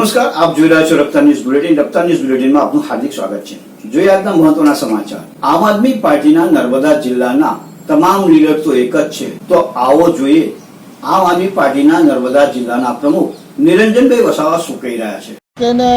નમસ્કાર, આપ જોઈ રહ્યા છો Raftaar news bulletin. Raftaar news બુલેટિનમાં આપનું હાર્દિક સ્વાગત છે. જોઈએ આજના મહત્વના સમાચાર. આમ આદમી પાર્ટીના નર્મદા જિલ્લાના તમામ લીડર તો એક જ છે. તો આવો જોઈએ, આમ આદમી પાર્ટીના નર્મદા જિલ્લાના પ્રમુખ નિરંજનભાઈ વસાવા શું કહી રહ્યા છે? તેને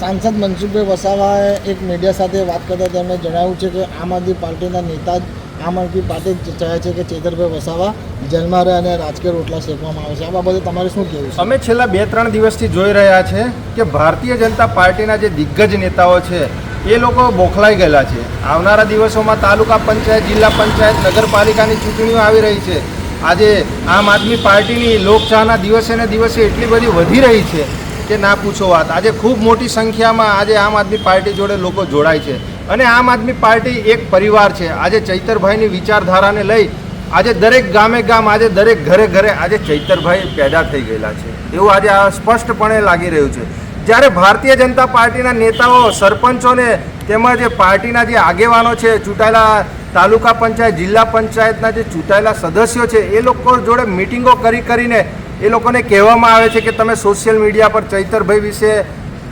સાંસદ મનસુખભાઈ વસાવાએ એક મીડિયા સાથે વાત કરતા તેમણે જણાવ્યું છે કે આમ આદમી પાર્ટીના નેતા આમ આદમી પાર્ટી ચાહે છે કે ચેતરભાઈ વસાવા જેલમાં રહે અને રાજકીય રોટલા શેકવામાં આવે છે. આ બાબતે તમારે શું કહેવું છે? અમે છેલ્લા બે, ત્રણ દિવસથી જોઈ રહ્યા છે કે ભારતીય જનતા પાર્ટીના જે દિગ્ગજ નેતાઓ છે, એ લોકો બોખલાઈ ગયેલા છે. આવનારા દિવસોમાં તાલુકા પંચાયત, જિલ્લા પંચાયત, નગરપાલિકાની ચૂંટણીઓ આવી રહી છે. આજે આમ આદમી પાર્ટીની લોકચાહના દિવસે ને દિવસે એટલી બધી વધી રહી છે કે ના પૂછો વાત. આજે ખૂબ મોટી સંખ્યામાં આજે આમ આદમી પાર્ટી જોડે લોકો જોડાય છે. અને આમ આદમી પાર્ટી એક પરિવાર છે. આજે ચૈતરભાઈની વિચારધારાને લઈ આજે દરેક ગામે ગામ, આજે દરેક ઘરે ઘરે આજે ચૈતરભાઈ પેદા થઈ ગયેલા છે. એવું આજે આ સ્પષ્ટપણે લાગી રહ્યું છે. જ્યારે ભારતીય જનતા પાર્ટીના નેતાઓ સરપંચોને તેમજ પાર્ટીના જે આગેવાનો છે, ચૂંટાયેલા તાલુકા પંચાયત, જિલ્લા પંચાયતના જે ચૂંટાયેલા સદસ્યો છે, એ લોકો જોડે મિટિંગો કરી કરીને એ લોકોને કહેવામાં આવે છે કે તમે સોશિયલ મીડિયા પર ચૈતરભાઈ વિશે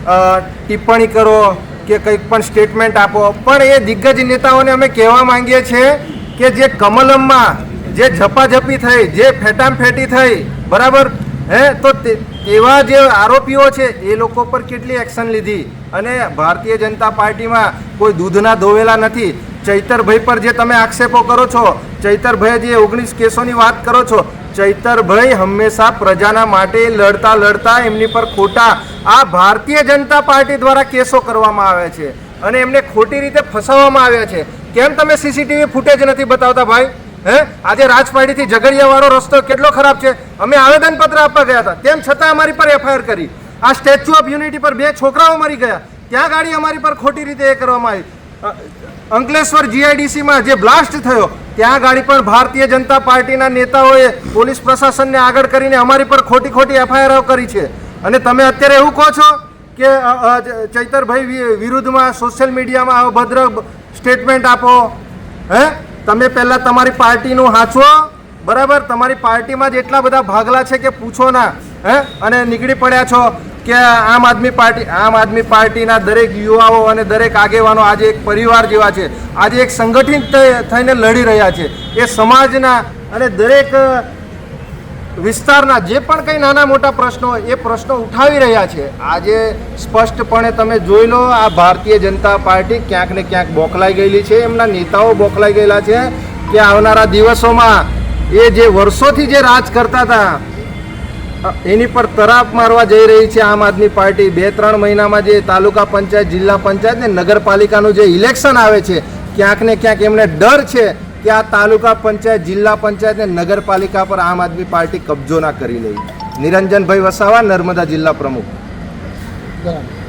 ટિપ્પણી કરો કે કંઈક પણ સ્ટેટમેન્ટ આપો. પણ એ દિગ્ગજ નેતાઓને અમે કહેવા માંગીએ છીએ કે જે કમલમમાં જે ઝપાઝપી થઈ, જે ફેટામફેટી થઈ, બરાબર? હે? તો તેવા જે આરોપીઓ છે, એ લોકો પર કેટલી એક્શન લીધી? અને ભારતીય જનતા પાર્ટીમાં કોઈ દૂધના ધોવેલા નથી. ચૈતરભાઈ પર જે તમે આક્ષેપો કરો છો ચૈતરભાઈ જે ઓગણીસ કેસોની વાત કરો છો ચૈતરભાઈ હંમેશા પ્રજાના માટે લડતા લડતા એમની પર ખોટા આ ભારતીય જનતા પાર્ટી દ્વારા કેસો કરવામાં આવે છે અને એમને ખોટી રીતે ફસાવવામાં આવ્યા છે. કેમ તમે સીસીટીવી ફૂટેજ નથી બતાવતા ભાઈ? હે? આજે રાજપાડીથી ઝઘડિયાવાળો રસ્તો કેટલો ખરાબ છે? અમે આવેદનપત્ર આપવા ગયા હતા. તેમ છતાં અમારી પર એફઆઈઆર કરી. આ સ્ટેચ્યુ ઓફ યુનિટી પર બે છોકરાઓ મરી ગયા. ત્યાં ગાડી અમારી પર ખોટી રીતે એ કરવામાં આવી. અંકલેશ્વર જીઆઈડીસીમાં જે બ્લાસ્ટ થયો ત્યાં ગાડી પર ભારતીય જનતા પાર્ટીના નેતાઓએ પોલીસ પ્રશાસનને આગળ કરીને અમારી પર ખોટી ખોટી એફઆઈઆર કરી છે. અને તમે અત્યારે એવું કહો છો કે ચૈતરભાઈ વિરુદ્ધમાં સોશિયલ મીડિયામાં અભદ્ર સ્ટેટમેન્ટ આપો. હે? તમે પહેલાં તમારી પાર્ટીનું હાંચવો. બરાબર? તમારી પાર્ટીમાં જ એટલા બધા ભાગલા છે કે પૂછો ના. હે? અને નીકળી પડ્યા છો. કે આમ આદમી પાર્ટી, આમ આદમી પાર્ટીના દરેક યુવાઓ અને દરેક આગેવાનો આજે એક પરિવાર જેવા છે. આજે એક સંગઠિત થઈ- થઈને લડી રહ્યા છે. એ સમાજના અને દરેક વિસ્તારના જે પણ કંઈ નાના મોટા પ્રશ્નો એ પ્રશ્નો ઉઠાવી રહ્યા છે. આજે સ્પષ્ટપણે તમે જોઈ લો, આ ભારતીય જનતા પાર્ટી ક્યાંક ને ક્યાંક બોકલાઈ ગયેલી છે. એમના નેતાઓ બોકલાઈ ગયેલા છે કે આવનારા દિવસોમાં એ જે વર્ષોથી જે રાજ કરતા હતા એની પર તરાપ મારવા જઈ રહી છે આમ આદમી પાર્ટી. બે, ત્રણ મહિનામાં જે તાલુકા પંચાયત, જિલ્લા પંચાયત ને નગરપાલિકાનું જે ઇલેક્શન આવે છે, ક્યાંક ને ક્યાંક એમને ડર છે કે આ તાલુકા પંચાયત, જિલ્લા પંચાયત ને નગરપાલિકા પર આમ આદમી પાર્ટી કબજો ના કરી લે. નિરંજનભાઈ વસાવા, નર્મદા જિલ્લા પ્રમુખ. બરાબર.